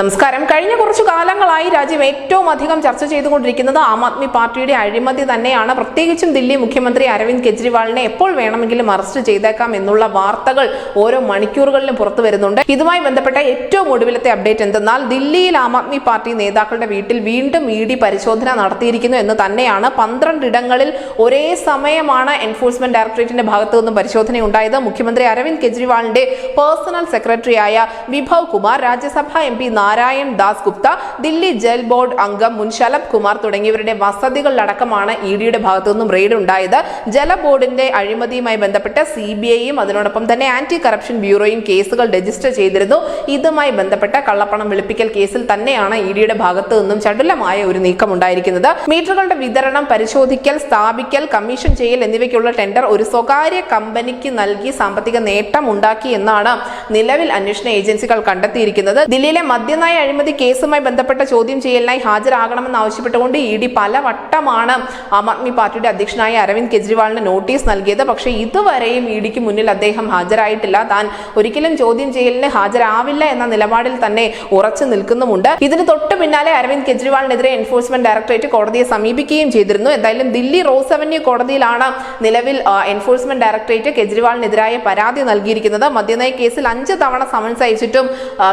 നമസ്കാരം. കഴിഞ്ഞ കുറച്ചു കാലങ്ങളായി രാജ്യം ഏറ്റവും അധികം ചർച്ച ചെയ്തുകൊണ്ടിരിക്കുന്നത് ആം ആദ്മി പാർട്ടിയുടെ അഴിമതി തന്നെയാണ്. പ്രത്യേകിച്ചും ദില്ലി മുഖ്യമന്ത്രി അരവിന്ദ് കെജ്രിവാളിനെ എപ്പോൾ വേണമെങ്കിലും അറസ്റ്റ് ചെയ്തേക്കാം എന്നുള്ള വാർത്തകൾ ഓരോ മണിക്കൂറുകളിലും പുറത്തു വരുന്നുണ്ട്. ഇതുമായി ബന്ധപ്പെട്ട ഏറ്റവും ഒടുവിലത്തെ അപ്ഡേറ്റ് എന്തെന്നാൽ ദില്ലിയിൽ ആം ആദ്മി പാർട്ടി നേതാക്കളുടെ വീട്ടിൽ വീണ്ടും ഇ ഡി പരിശോധന നടത്തിയിരിക്കുന്നു എന്ന് തന്നെയാണ്. പന്ത്രണ്ട് ഇടങ്ങളിൽ ഒരേ സമയമാണ് എൻഫോഴ്സ്മെന്റ് ഡയറക്ടറേറ്റിന്റെ ഭാഗത്തു നിന്നും പരിശോധന ഉണ്ടായത് മുഖ്യമന്ത്രി അരവിന്ദ് കെജ്രിവാളിന്റെ പേഴ്സണൽ സെക്രട്ടറിയായ വിഭവ് കുമാർ രാജ്യസഭ എം നാരായൺ ദാസ് ഗുപ്ത ദില്ലി ജൽ ബോർഡ് അംഗം മുൻ ശലഭ് കുമാർ തുടങ്ങിയവരുടെ വസതികളിലടക്കമാണ് ഇ ഡിയുടെ ഭാഗത്തുനിന്നും റെയ്ഡ് ഉണ്ടായത്. ജല ബോർഡിന്റെ അഴിമതിയുമായി ബന്ധപ്പെട്ട് സി ബി ഐയും അതിനോടൊപ്പം തന്നെ ആന്റി കറപ്ഷൻ ബ്യൂറോയും കേസുകൾ രജിസ്റ്റർ ചെയ്തിരുന്നു. ഇതുമായി ബന്ധപ്പെട്ട കള്ളപ്പണം വെളുപ്പിക്കൽ കേസിൽ തന്നെയാണ് ഇ ഡിയുടെ ഭാഗത്തു നിന്നും ചടുലമായ ഒരു നീക്കം ഉണ്ടായിരിക്കുന്നത്. മീറ്ററുകളുടെ വിതരണം പരിശോധിക്കൽ സ്ഥാപിക്കൽ കമ്മീഷൻ ചെയ്യൽ എന്നിവയ്ക്കുള്ള ടെൻഡർ ഒരു സ്വകാര്യ കമ്പനിക്ക് നൽകി സാമ്പത്തിക നേട്ടം ഉണ്ടാക്കി എന്നാണ് നിലവിൽ അന്വേഷണ ഏജൻസികൾ കണ്ടെത്തിയിരിക്കുന്നത്. ദില്ലിയിലെ മദ്യനയ അഴിമതി കേസുമായി ബന്ധപ്പെട്ട ചോദ്യം ചെയ്യലിനായി ഹാജരാകണമെന്ന് ആവശ്യപ്പെട്ടുകൊണ്ട് ഇ ഡി പലവട്ടമാണ് ആം ആദ്മി പാർട്ടിയുടെ അധ്യക്ഷനായ അരവിന്ദ് കെജ്രിവാളിന് നോട്ടീസ് നൽകിയത്. പക്ഷേ ഇതുവരെയും ഇ ഡിക്ക് മുന്നിൽ അദ്ദേഹം ഹാജരായിട്ടില്ല. താൻ ഒരിക്കലും ചോദ്യം ചെയ്യലിന് ഹാജരാവില്ല എന്ന നിലപാടിൽ തന്നെ ഉറച്ചു നിൽക്കുന്നുമുണ്ട്. ഇതിന് തൊട്ട് പിന്നാലെ അരവിന്ദ് കെജ്രിവാളിനെതിരെ എൻഫോഴ്സ്മെന്റ് ഡയറക്ടറേറ്റ് കോടതിയെ സമീപിക്കുകയും ചെയ്തിരുന്നു. എന്തായാലും ദില്ലി റോസ് അവന്യൂ കോടതിയിലാണ് നിലവിൽ എൻഫോഴ്സ്മെന്റ് ഡയറക്ടറേറ്റ് കെജ്രിവാളിനെതിരായ പരാതി നൽകിയിരിക്കുന്നത്. മദ്യനയ കേസിൽ അഞ്ച് തവണ സമൻസ് അയച്ചിട്ടും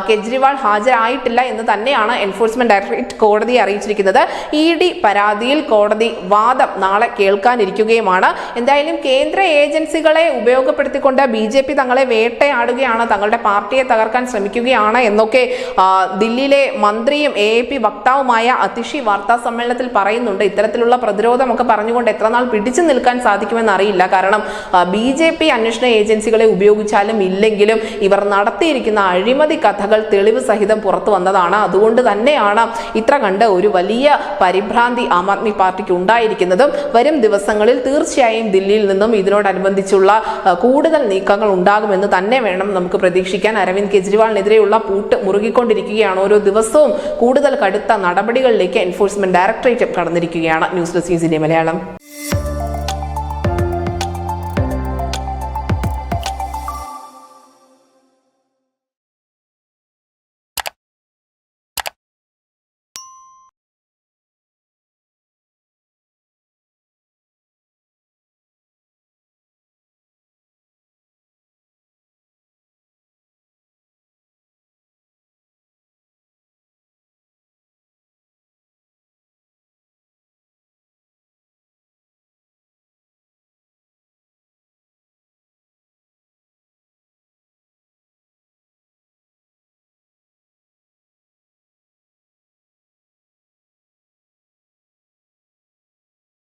കെജ്രിവാൾ കെജ്രിവാൾ ഹാജരായിട്ടില്ല എന്ന് തന്നെയാണ് എൻഫോഴ്സ്മെന്റ് ഡയറക്ടറേറ്റ് കോടതി അറിയിച്ചിരിക്കുന്നത്. ഇ ഡി പരാതിയിൽ കോടതി വാദം നാളെ കേൾക്കാനിരിക്കുകയുമാണ്. എന്തായാലും കേന്ദ്ര ഏജൻസികളെ ഉപയോഗപ്പെടുത്തിക്കൊണ്ട് ബി ജെ പി തങ്ങളെ വേട്ടയാടുകയാണ് തങ്ങളുടെ പാർട്ടിയെ തകർക്കാൻ ശ്രമിക്കുകയാണ് എന്നൊക്കെ ദില്ലിയിലെ മന്ത്രിയും എ പി വക്താവുമായ അതിഷി വാർത്താ സമ്മേളനത്തിൽ പറയുന്നുണ്ട്. ഇത്തരത്തിലുള്ള പ്രതിരോധമൊക്കെ പറഞ്ഞുകൊണ്ട് എത്ര നാൾ പിടിച്ചു നിൽക്കാൻ സാധിക്കുമെന്ന് അറിയില്ല. കാരണം ബി ജെ പി അന്വേഷണ ഏജൻസികളെ ഉപയോഗിച്ചാലും ഇല്ലെങ്കിലും ഇവർ നടത്തിയിരിക്കുന്ന അഴിമതി കഥകൾ തെളിവ് സഹിതം പുറത്തു വന്നതാണ്. അതുകൊണ്ട് തന്നെയാണ് ഇത്ര കണ്ട് ഒരു വലിയ പരിഭ്രാന്തി ആം ആദ്മി പാർട്ടിക്ക് ഉണ്ടായിരിക്കുന്നതും വരും ദിവസങ്ങളിൽ തീർച്ചയായും ദില്ലിയിൽ നിന്നും ഇതിനോടനുബന്ധിച്ചുള്ള കൂടുതൽ നീക്കങ്ങൾ ഉണ്ടാകുമെന്ന് തന്നെ വേണം നമുക്ക് പ്രതീക്ഷിക്കാൻ. അരവിന്ദ് കെജ്രിവാളിനെതിരെയുള്ള പൂട്ട് മുറുകിക്കൊണ്ടിരിക്കുകയാണ്. ഓരോ ദിവസവും കൂടുതൽ കടുത്ത നടപടികളിലേക്ക് enforcement directorate കടന്നിരിക്കുകയാണ്. News desk Malayalam.